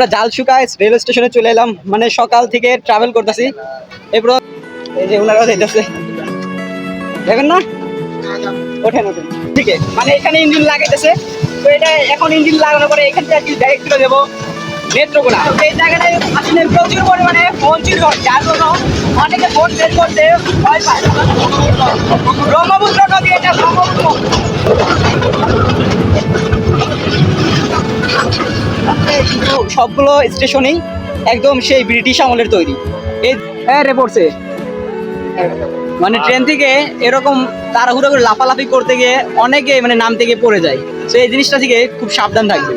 আমরা জালসুকা রেল স্টেশনে চলে এলাম। মানে সকাল থেকে ট্রাভেল করতেছি। এরপর এই যে ওনারা যাইতেছে। দেখেন না? ওঠেন ওঠেন। ঠিক মানে এখানে ইঞ্জিন লাগাইতেছে। তো এটা এখন ইঞ্জিন লাগানোর পরে এখান থেকে ডাইরেক্ট চলে যাব নেত্রকোনা এই জায়গাটায় আসলে প্রচুর পরিমাণে ফোন চুরি হয়। যার জন্য অনেকে ফোন বের করতে ভয় পায়। ব্রহ্মপুত্র নদী, এটা ব্রহ্মপুত্র। কিন্তু সবগুলো স্টেশনেই একদম সেই ব্রিটিশ আমলের তৈরি। এই হ্যাঁ রে পড়ছে। মানে ট্রেন থেকে এরকম তাড়াহুড়ো করে লাফালাফি করতে গিয়ে অনেকে মানে নাম থেকে পড়ে যায়। তো এই জিনিসটা থেকে খুব সাবধান থাকবে।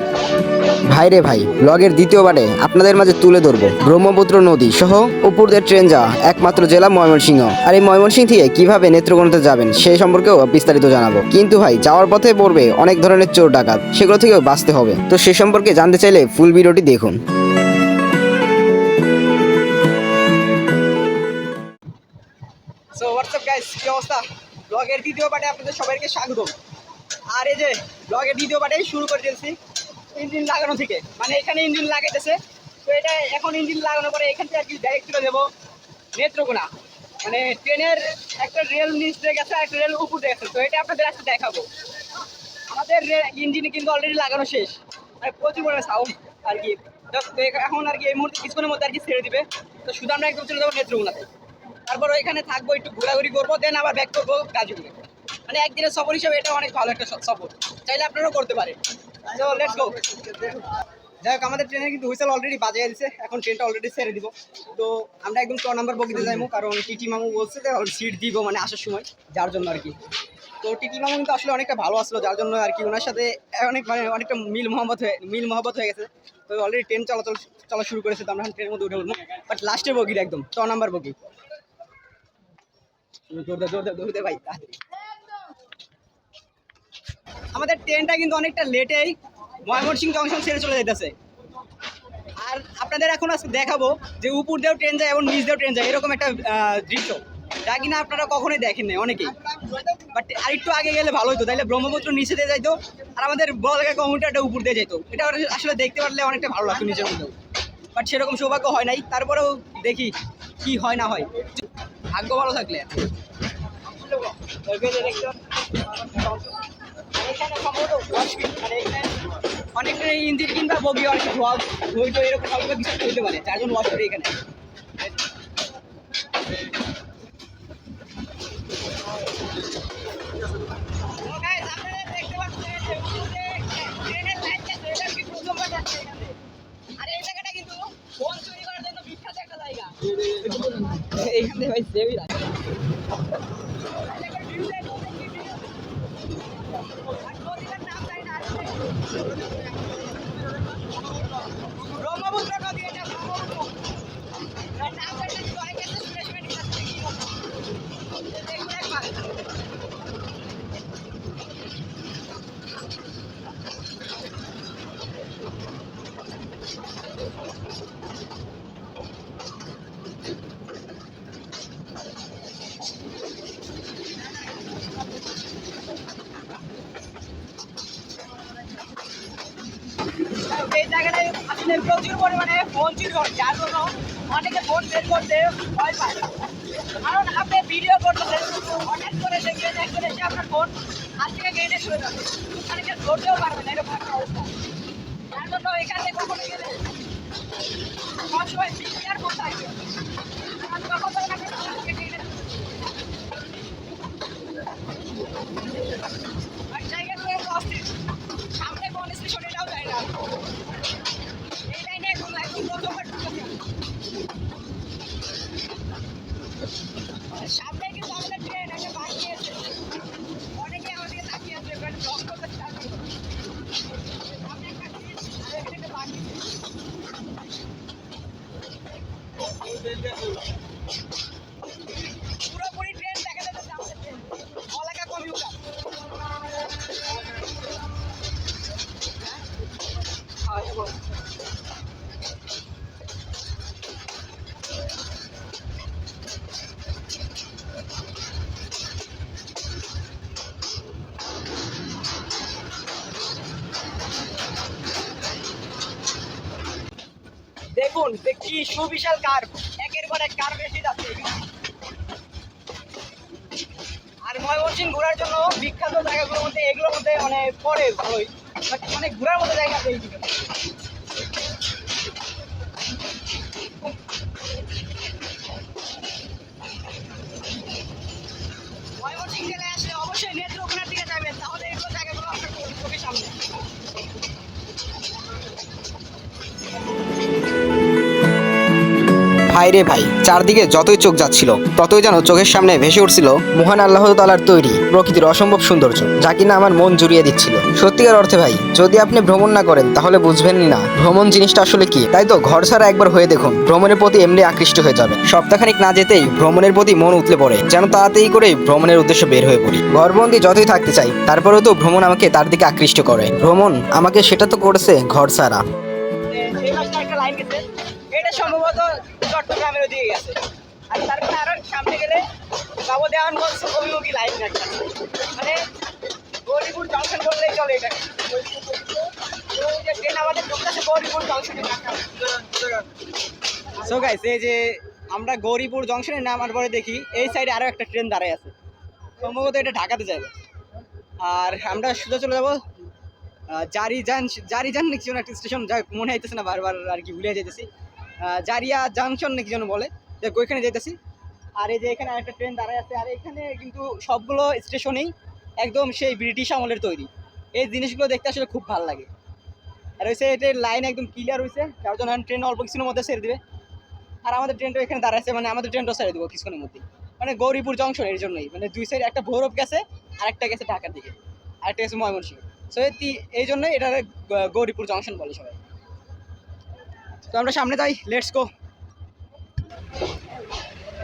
ভাই রে ভাই ব্লগের দ্বিতীয়বারে আপনাদের মাঝে তুলে ধরবো। ব্রহ্মপুত্র নদী সহ উপরদের ট্রেন যাওয়া একমাত্র জেলা ময়মনসিংহ। আর এই ময়মনসিংহ থেকে কীভাবে নেত্রকোনাতে যাবেন সেই সম্পর্কেও বিস্তারিত জানাব। কিন্তু ভাই যাওয়ার পথে পড়বে অনেক ধরনের চোর ডাকাত সেগুলো থেকেও বাঁচতে হবে। তো সে সম্পর্কে জানতে চাইলে ফুল ভিডিওটি দেখুন। সো হোয়াটসঅ্যাপ গাইস কি অবস্থা? ব্লগের দ্বিতীয় পার্টে আপনাদের সবাইকে স্বাগতম। আর এই যে ব্লগের দ্বিতীয় পার্টে শুরু করে দিয়েছি। ইঞ্জিন লাগানো থেকে। মানে এখানে ইঞ্জিন লাগাইতেছে। তো এটা এখন ইঞ্জিন লাগানোর পরে এখান থেকে আর কি ডাইরেক্ট চলে যাব নেত্রকোনা। মানে ট্রেনের একটা রেল নিচ দিয়ে গেছে একটা রেল উপর দিয়ে গেছে। তো এটা আপনাদের আজকে দেখাবো। আমাদের ইঞ্জিন কিন্তু অলরেডি লাগানো শেষ। মানে প্রচুর পরিমাণে সাউন্ড আর কি। এখন আর কি এই মুহূর্তে কিছুক্ষণের মধ্যে আর কি ছেড়ে দিবে। তো শুধু আমরা একদম চলে যাব নেত্রকোনাতে। তারপর ওইখানে থাকব, একটু ঘোরাঘুরি করব দেন আবার ব্যাক করব গাজীপুরে। মানে একদিনের সফর হিসেবে এটা অনেক ভালো একটা সফর। চাইলে আপনারাও করতে পারেন। যাই হোক, আমাদের ট্রেনে কিন্তু হুইসেল অলরেডি বাজিয়ে দিছে। এখন ট্রেনটা অলরেডি ছেড়ে দিব। তো আমরা একদম ছ নাম্বার বগিতে যাইবো কারণ টিটি মামু বলছে যে সিট দিব মানে আসার সময়, যার জন্য আর কি। তো টিটি মামু কিন্তু আসলে অনেকটা ভালো আসলো, যার জন্য আর কি ওনার সাথে অনেক মানে অনেকটা মিল মোহাম্মত হয়ে, মিল মোহাম্মত হয়ে গেছে। তো অলরেডি ট্রেন চলাচল, চলা শুরু করেছে, তো আমরা এখন ট্রেনের মধ্যে উঠে উঠবো বাট লাস্টের বগির একদম, ছ নাম্বার বগি। দৌড়তে দৌড়তে দৌড়তে ভাই, তাড়াতাড়ি। আমাদের ট্রেনটা কিন্তু অনেকটা লেটেই ময়মনসিংহ জংশন ছেড়ে চলে যাইতেছে। আর আপনাদের এখন আজকে দেখাবো যে উপর দিয়েও ট্রেন যায় এবং নিচ দিয়েও ট্রেন যায়, এরকম একটা দৃশ্য। যা কিনা আপনারা কখনোই দেখেন নাই, অনেকেই। বাট আরেকটু আগে গেলে ভালো হতো তাহলে ব্রহ্মপুত্র নিচে দিয়ে যাইতো, আর আমাদের বলাকা কমিউনিটারটা উপর দিয়ে যেত এটা আসলে দেখতে পারলে অনেকটা ভালো লাগতো নিজের মধ্যেও। বাট সেরকম সৌভাগ্য হয় নাই, তারপরেও দেখি কি হয় না হয়। ভাগ্য ভালো থাকলে। সম্ভবত মানে অনেকটা ইঞ্জিন কিংবা বগি অনেক ধোয়া ধুইতো এরকম অল্প কিছু হইতে পারে, চারজন ওয়াশ করে এখানে So guys, আপনারা দেখতে পাচ্ছেন যে উপরে ট্রেনের লাইনটা এটা কি প্রথমবার যাচ্ছে এখানে। আর এই জায়গাটা কিন্তু ফোন চুরি করার জন্য বিখ্যাত একটা জায়গা এইখানে ভাই সেভই লাগে ব্রহ্মপুত্র নদী এটা ব্রহ্মপুত্র এর নাম জানি না, কিন্তু অনেক ক্ষেত্রে শুনে শুনে নিতে হচ্ছে কি বলব। দেখুন একবার। এই আসলে প্রচুর পরিমাণে ফোন চুরি হয় যার জন্য অনেকে ফোন বের করতে ভয় পায়। কারণ আপনি ভিডিও করতেছেন, হঠাৎ করে দেখবেন একজন এসে আপনার ফোন হাত থেকে গেটে শুয়ে যাবে ওখানে ধরতেও পারবে না, এরকম একটা অবস্থা। যার জন্য এখানে কখনো গেলে সবসময় জায়গাগুলো অস্থির। সামনে কোন স্টেশন যায় না। সামনে কিন্তু আমাদের ট্রেন একটা বাকি আছে দেখুন যে সুবিশাল কার একের পর এক কার বেশি যাচ্ছে। আর ময়মনসিং ঘোরার জন্য বিখ্যাত জায়গাগুলোর মধ্যে এগুলোর মধ্যে মানে পরে ভালোই। মানে ঘোরার মতো জায়গা আছে এইদিকে। ময়মনসিং জেলায় আসলে অবশ্যই ভাই রে ভাই, চারদিকে যতই চোখ যাচ্ছিল, ততই যেন চোখের সামনে ভেসে উঠছিল মহান আল্লাহ তালার তৈরি প্রকৃতির অসম্ভব সৌন্দর্য, যা কিনা আমার মন জুড়িয়ে দিচ্ছিল। সত্যিকার অর্থে ভাই, যদি আপনি ভ্রমণ না করেন, তাহলে বুঝবেনই না, ভ্রমণ জিনিসটা আসলে কি। তাই তো ঘর ছাড়া একবার হয়ে দেখুন, ভ্রমণের প্রতি এমনি আকৃষ্ট হয়ে যাবে। সপ্তাহখানিক না যেতেই ভ্রমণের প্রতি মন উতলে পড়ে, যেন তাড়াতাড়ি করে ভ্রমণের উদ্দেশ্যে বের হয়ে পড়ি। ঘরবন্দি যতই থাকতে চাই, তারপরেও তো ভ্রমণ আমাকে তার দিকে আকৃষ্ট করে। ভ্রমণ আমাকে সেটা তো করেছে ঘর ছাড়া। সম্ভবত চট্টগ্রামের ওদিকে গেছে। আর তারপরে আরও সামনে গেলে বাবু দেওয়ানগঞ্জ অভিমুখী লাইন একটা মানে গৌরীপুর জংশন বললেই চলে এটা ট্রেন আমাদের ঢুকতেছে গৌরীপুর জংশনে সো যে আমরা গৌরীপুর জংশনে নামার পরে দেখি এই সাইডে আরও একটা ট্রেন দাঁড়ায় আছে। সম্ভবত এটা ঢাকাতে যাবে। আর আমরা সোজা চলে যাব জারিজান জারিজান নাকি যেন একটা স্টেশন যা মনে হইতেছে না বারবার আর কি ভুলে যাইতেছি। আহ, জারিয়া জাংশন নাকি যেন বলে। যে ওইখানে যেতেছি আর এই যে এখানে একটা ট্রেন দাঁড়ায় আছে, আর এখানে কিন্তু সবগুলো স্টেশনেই একদম সেই ব্রিটিশ আমলের তৈরি। এই জিনিসগুলো দেখতে আসলে খুব ভালো লাগে। আর হচ্ছে এটার লাইন একদম ক্লিয়ার হয়েছে যার জন্য ট্রেন অল্প কিছুর মধ্যে ছেড়ে দেবে। আর আমাদের ট্রেনটা এখানে দাঁড়াচ্ছে মানে আমাদের ট্রেনটাও ছেড়ে দেবো কিছুক্ষণের মধ্যে মানে গৌরীপুর জংশন এর জন্যই। মানে দুই সাইড একটা ভৈরব গেছে আর একটা গেছে ঢাকার দিকে। আর একটা গেছে ময়মনসিংহ। সো এই জন্যই এটা গৌরীপুর জংশন বলে সবাই। তো আমরা সামনে যাই লেটস গো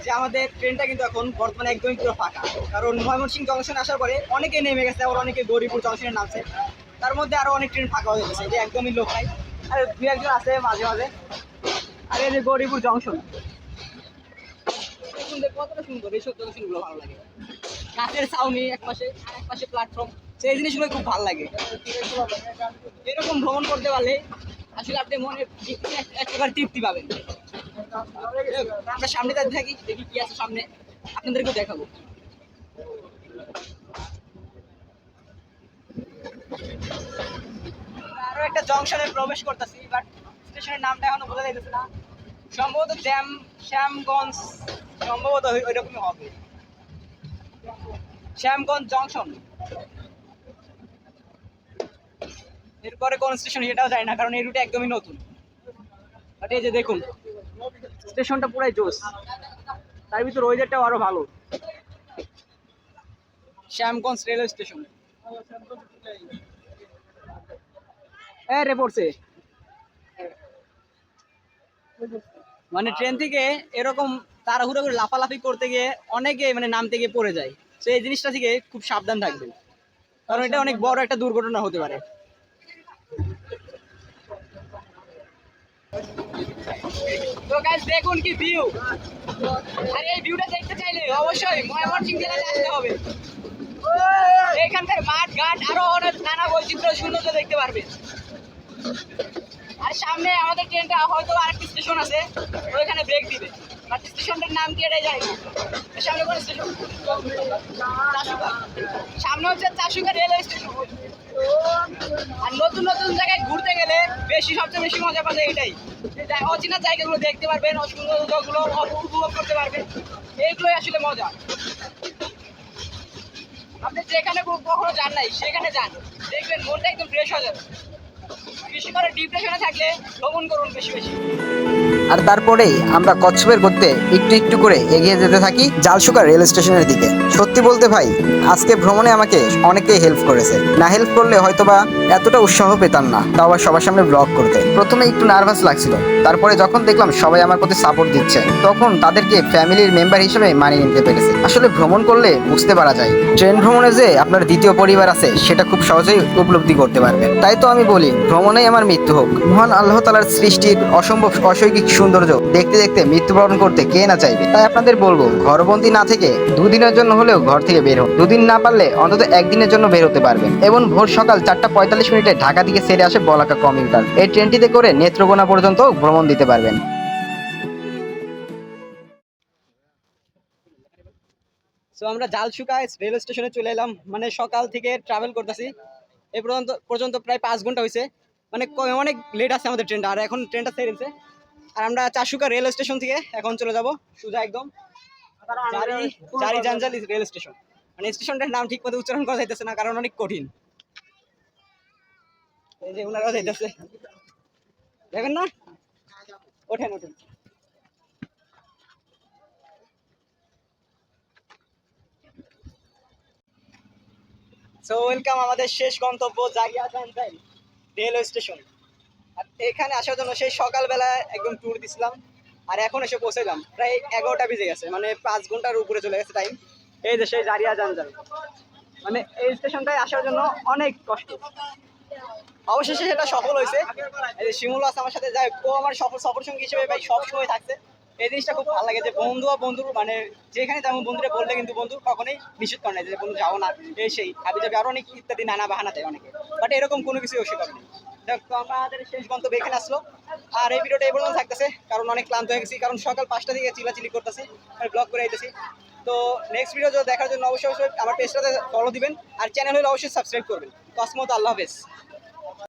যে আমাদের ট্রেনটা কিন্তু এখন বর্তমানে একদমই পুরো ফাঁকা। কারণ ময়মনসিং জংশন আসার পরে অনেকে নেমে গেছে, আবার অনেকে গৌরীপুর জংশনে নামছে। তার মধ্যে আরও অনেক ট্রেন ফাঁকা হয়ে গেছে, যে একদমই লোক নাই। আর, দু একজন আছে মাঝে মাঝে। আর, এই যে গৌরীপুর জংশন কতটা সুন্দর এইসব জংশনগুলো ভালো লাগে। গাছের ছাউনি এক পাশে এক পাশে প্ল্যাটফর্ম সেই জিনিসগুলো খুব ভালো লাগে। এরকম ভ্রমণ করতে পারলে আসলে আপনি মনে তৃপ্তি এক- এক প্রকার তৃপ্তি পাবেন। আমরা সামনে যাতে থাকি, দেখি কি আছে সামনে। আপনাদেরকেও দেখাবো। আরও একটা জংশনে প্রবেশ করতেছি বাট স্টেশনের নামটা এখনও বোঝা যাইতেছে না। সম্ভবত জ্যাম শ্যামগঞ্জ, সম্ভবত ওই- ওইরকমই হবে। শ্যামগঞ্জ জংশন। এরপরে কোন স্টেশন এটাও যায় না, কারণ এই রুটে একদমই নতুন। বাট এই যে দেখুন স্টেশনটা পুরাই জোস তার ভিতর ওয়েদারটাও আরও ভালো। শ্যামগঞ্জ রেলওয়ে স্টেশন এ রে পড়ছে। মানে ট্রেন থেকে এরকম তাড়াহুড়ো করে লাফালাফি করতে গিয়ে অনেকে মানে নামতে গিয়ে পড়ে যায়। তো এই জিনিসটা থেকে খুব সাবধান থাকবেন। কারণ এটা অনেক বড় একটা দুর্ঘটনা হতে পারে। তো গাইস দেখুন কি ভিউ আর এই ভিউটা দেখতে চাইলে অবশ্যই ময়মনসিং জেলাতে আসতে হবে। এখানকার মাঠ, ঘাট, আরও অনেক নানা বৈচিত্র্য সৌন্দর্য দেখতে পারবে। আর সামনে আমাদের ট্রেনটা হয়তো আরেকটি স্টেশন আছে, ওইখানে ব্রেক দিবে। বাট স্টেশনটার নাম কি এটাই জানি সামনে কোন স্টেশন সামনে হচ্ছে চাষুকা রেলওয়ে স্টেশন আর নতুন নতুন জায়গায় ঘুরতে গেলে বেশি, সবচেয়ে বেশি মজা পাবে এটাই। অচেনা জায়গাগুলো দেখতে পারবেন অসুন্দরগুলো উপভোগ করতে পারবেন। এইগুলোই আসলে মজা। আপনি যেখানে কখনো যান নাই, সেখানে যান। দেখবেন মনটা একদম ফ্রেশ হয়ে যাবে। বেশি করে ডিপ্রেশনে থাকলে ভ্রমণ করুন বেশি বেশি। আর তারপরেই আমরা কচ্ছপের করতে একটু একটু করে এগিয়ে যেতে থাকি জালসুকা রেল স্টেশনের দিকে। সত্যি বলতে ভাই, আজকে ভ্রমণে আমাকে অনেকেই হেল্প করেছে। না হেল্প করলে হয়তোবা এতটা উৎসাহ পেতাম না, তাও আবার সবার সামনে ব্লগ করতে। প্রথমে একটু নার্ভাস লাগছিল, তারপরে যখন দেখলাম সবাই আমার প্রতি সাপোর্ট দিচ্ছে, তখন তাদেরকে ফ্যামিলির মেম্বার হিসেবে মানিয়ে নিতে পেরেছে। আসলে ভ্রমণ করলে বুঝতে পারা যায় ট্রেন ভ্রমণে যে আপনার দ্বিতীয় পরিবার আছে, সেটা খুব সহজেই উপলব্ধি করতে পারবেন তাই তো আমি বলি, ভ্রমণেই আমার মৃত্যু হোক। মহান আল্লাহ তালার সৃষ্টির অসম্ভব অশৈকিক সৌন্দর্য দেখতে দেখতে মৃত্যুবরণ করতে কে না চাইবে? তাই আপনাদের বলব, ঘরবন্দি না থেকে দুদিনের জন্য হলেও ঘর থেকে বের হোক দুদিন না পারলে অন্তত একদিনের জন্য বের হতে পারবেন। এবং ভোর সকাল চারটা পঁয়তাল্লিশ মিনিটে ঢাকা দিকে সেরে আসে বলাকা কমিউটার। এই ট্রেনটিতে করে নেত্রকোনা পর্যন্ত ভ্রমণ দিতে পারবেন। সো আমরা জালসুকা রেল স্টেশনে চলে এলাম। মানে সকাল থেকে ট্রাভেল করতেছি। এ পর্যন্ত পর্যন্ত প্রায় পাঁচ ঘণ্টা হয়েছে মানে অনেক লেট আছে আমাদের ট্রেনটা আর এখন ট্রেনটা ছেড়েছে আর আমরা চারশুকা রেল স্টেশন থেকে এখন চলে যাব, সোজা একদম। জাঞ্জাল রেল স্টেশন। মানে স্টেশনটার নাম ঠিক মতো উচ্চারণ করা যাইতেছে না, কারণ অনেক কঠিন। এই যে ওনারাও যাইতেছে। দেখেন না? ওঠেন ওঠেন। সো ওয়েলকাম আমাদের শেষ গন্তব্য, জাগিয়া জানতাই রেলওয়ে স্টেশন। এখানে আসার জন্য সেই সকালবেলা একদম ট্যুর দিছিলাম। আর এখন এসে পৌঁছাইলাম। প্রায় এগারোটা বেজে গেছে মানে পাঁচ ঘণ্টার উপরে চলে গেছে টাইম এই যে সেই জারিয়া যান মানে এই স্টেশনটায় আসার জন্য অনেক কষ্ট। অবশেষে সেটা সফল হয়েছে। শিমুল আছে আমার সাথে, যাই ও আমার সফল সফর সঙ্গী হিসেবে ভাই সব সময় থাকছে। এই জিনিসটা খুব ভালো লাগে যে বন্ধু আর বন্ধুর মানে যেখানে যেমন বন্ধুরা বললে কিন্তু বন্ধু কখনোই নিশ্চিত করে যে বন্ধু যাও না, এই সেই, হাবি যাবে আরও অনেক ইত্যাদি নানা বাহানা দেয় অনেকে। বাট এরকম কোনো কিছু অস্বীকার নেই। আমাদের শেষ গন্তব্য এখানে আসলো। আর এই ভিডিওটা থাকতেছে, কারণ অনেক ক্লান্ত হয়ে গেছি, কারণ সকাল পাঁচটা থেকে চিলাচিলি করতেছি, আর ব্লগ করে আইতেছি। তো নেক্সট ভিডিও দেখার জন্য অবশ্যই অবশ্যই আমার পেজটাতে ফলো দিবেন, আর চ্যানেল হলে অবশ্যই সাবস্ক্রাইব করবেন। তসমত আল্লাহ হাফেজ।